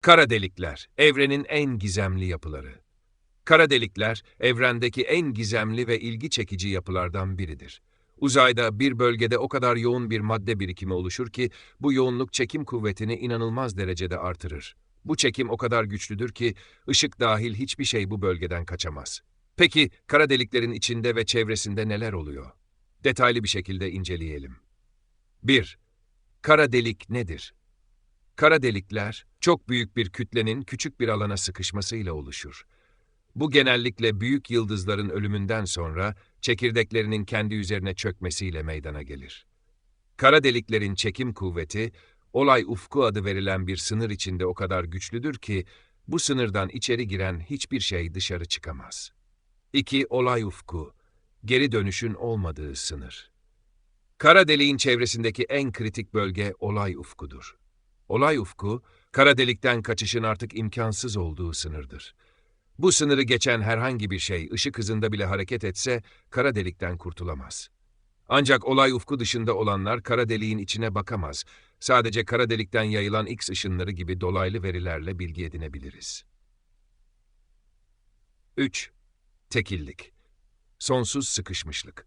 Kara delikler, evrenin en gizemli yapıları. Kara delikler, evrendeki en gizemli ve ilgi çekici yapılardan biridir. Uzayda bir bölgede o kadar yoğun bir madde birikimi oluşur ki, bu yoğunluk çekim kuvvetini inanılmaz derecede artırır. Bu çekim o kadar güçlüdür ki, ışık dahil hiçbir şey bu bölgeden kaçamaz. Peki, kara deliklerin içinde ve çevresinde neler oluyor? Detaylı bir şekilde inceleyelim. 1. Kara delik nedir? Kara delikler, çok büyük bir kütlenin küçük bir alana sıkışmasıyla oluşur. Bu genellikle büyük yıldızların ölümünden sonra çekirdeklerinin kendi üzerine çökmesiyle meydana gelir. Kara deliklerin çekim kuvveti, olay ufku adı verilen bir sınır içinde o kadar güçlüdür ki, bu sınırdan içeri giren hiçbir şey dışarı çıkamaz. 2. Olay ufku, geri dönüşün olmadığı sınır. Kara deliğin çevresindeki en kritik bölge olay ufkudur. Olay ufku, kara delikten kaçışın artık imkansız olduğu sınırdır. Bu sınırı geçen herhangi bir şey ışık hızında bile hareket etse kara delikten kurtulamaz. Ancak olay ufku dışında olanlar kara deliğin içine bakamaz. Sadece kara delikten yayılan X ışınları gibi dolaylı verilerle bilgi edinebiliriz. 3. Tekillik Sonsuz sıkışmışlık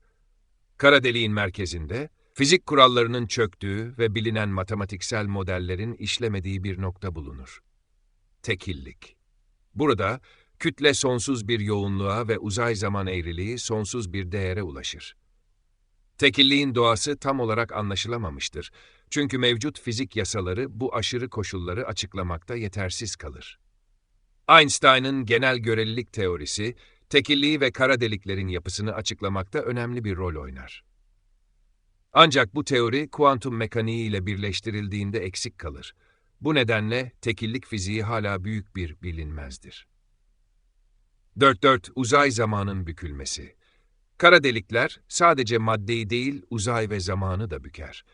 Kara deliğin merkezinde, fizik kurallarının çöktüğü ve bilinen matematiksel modellerin işlemediği bir nokta bulunur. Tekillik. Burada, kütle sonsuz bir yoğunluğa ve uzay zaman eğriliği sonsuz bir değere ulaşır. Tekilliğin doğası tam olarak anlaşılamamıştır. Çünkü mevcut fizik yasaları bu aşırı koşulları açıklamakta yetersiz kalır. Einstein'ın genel görelilik teorisi, tekilliği ve kara deliklerin yapısını açıklamakta önemli bir rol oynar. Ancak bu teori kuantum mekaniği ile birleştirildiğinde eksik kalır. Bu nedenle tekillik fiziği hala büyük bir bilinmezdir. 4-4 Uzay zamanın bükülmesi Kara delikler sadece maddeyi değil uzay ve zamanı da büker.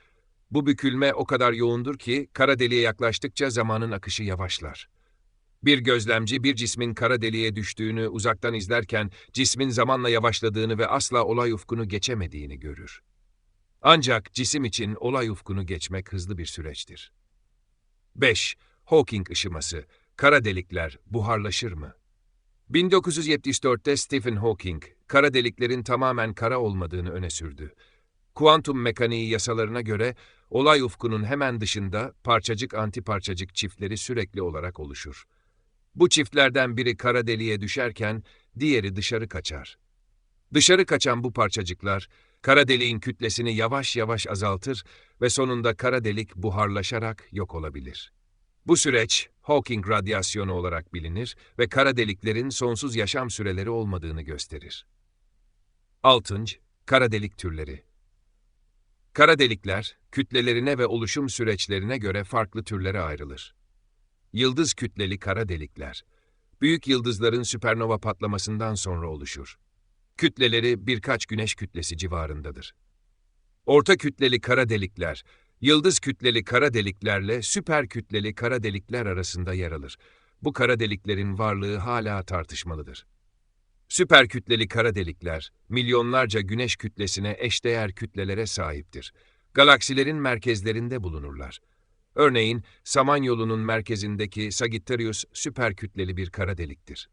Bu bükülme o kadar yoğundur ki kara deliğe yaklaştıkça zamanın akışı yavaşlar. Bir gözlemci bir cismin kara deliğe düştüğünü uzaktan izlerken cismin zamanla yavaşladığını ve asla olay ufkunu geçemediğini görür. Ancak cisim için olay ufkunu geçmek hızlı bir süreçtir. 5. Hawking ışıması. Kara delikler buharlaşır mı? 1974'te Stephen Hawking, kara deliklerin tamamen kara olmadığını öne sürdü. Kuantum mekaniği yasalarına göre olay ufkunun hemen dışında parçacık antiparçacık çiftleri sürekli olarak oluşur. Bu çiftlerden biri kara deliğe düşerken diğeri dışarı kaçar. Dışarı kaçan bu parçacıklar kara deliğin kütlesini yavaş yavaş azaltır ve sonunda kara delik buharlaşarak yok olabilir. Bu süreç Hawking radyasyonu olarak bilinir ve kara deliklerin sonsuz yaşam süreleri olmadığını gösterir. 6. Kara delik türleri Kara delikler, kütlelerine ve oluşum süreçlerine göre farklı türlere ayrılır. Yıldız kütleli kara delikler, büyük yıldızların süpernova patlamasından sonra oluşur. Kütleleri birkaç güneş kütlesi civarındadır. Orta kütleli kara delikler, yıldız kütleli kara deliklerle süper kütleli kara delikler arasında yer alır. Bu kara deliklerin varlığı hala tartışmalıdır. Süper kütleli kara delikler, milyonlarca güneş kütlesine eşdeğer kütlelere sahiptir. Galaksilerin merkezlerinde bulunurlar. Örneğin, Samanyolu'nun merkezindeki Sagittarius süper kütleli bir kara deliktir.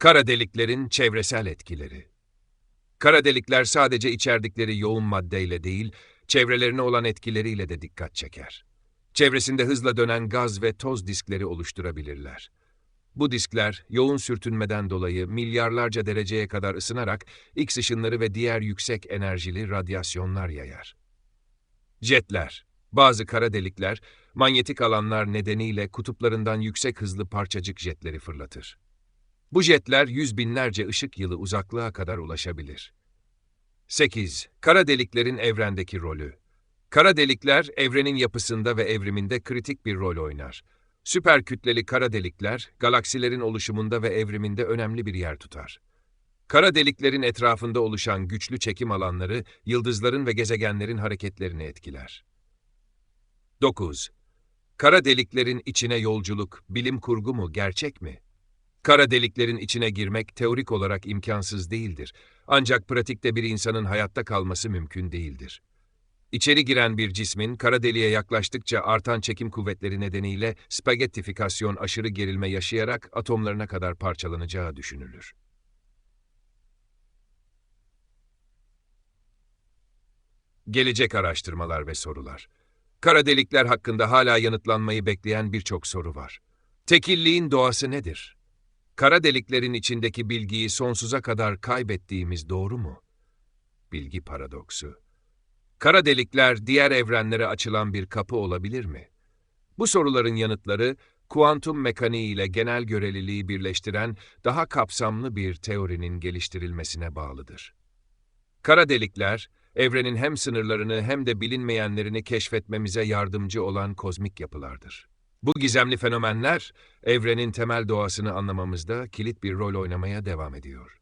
Kara deliklerin çevresel etkileri Kara delikler sadece içerdikleri yoğun maddeyle değil, çevrelerine olan etkileriyle de dikkat çeker. Çevresinde hızla dönen gaz ve toz diskleri oluşturabilirler. Bu diskler yoğun sürtünmeden dolayı milyarlarca dereceye kadar ısınarak X ışınları ve diğer yüksek enerjili radyasyonlar yayar. Jetler Bazı kara delikler, manyetik alanlar nedeniyle kutuplarından yüksek hızlı parçacık jetleri fırlatır. Bu jetler yüz binlerce ışık yılı uzaklığa kadar ulaşabilir. 8. Kara deliklerin evrendeki rolü Kara delikler, evrenin yapısında ve evriminde kritik bir rol oynar. Süper kütleli kara delikler, galaksilerin oluşumunda ve evriminde önemli bir yer tutar. Kara deliklerin etrafında oluşan güçlü çekim alanları, yıldızların ve gezegenlerin hareketlerini etkiler. 9. Kara deliklerin içine yolculuk, bilim kurgu mu, gerçek mi? Kara deliklerin içine girmek teorik olarak imkansız değildir. Ancak pratikte bir insanın hayatta kalması mümkün değildir. İçeri giren bir cismin kara deliğe yaklaştıkça artan çekim kuvvetleri nedeniyle spagettifikasyon aşırı gerilme yaşayarak atomlarına kadar parçalanacağı düşünülür. Gelecek araştırmalar ve sorular. Kara delikler hakkında hala yanıtlanmayı bekleyen birçok soru var. Tekilliğin doğası nedir? Kara deliklerin içindeki bilgiyi sonsuza kadar kaybettiğimiz doğru mu? Bilgi paradoksu. Kara delikler diğer evrenlere açılan bir kapı olabilir mi? Bu soruların yanıtları kuantum mekaniği ile genel göreliliği birleştiren daha kapsamlı bir teorinin geliştirilmesine bağlıdır. Kara delikler, evrenin hem sınırlarını hem de bilinmeyenlerini keşfetmemize yardımcı olan kozmik yapılardır. Bu gizemli fenomenler, evrenin temel doğasını anlamamızda kilit bir rol oynamaya devam ediyor.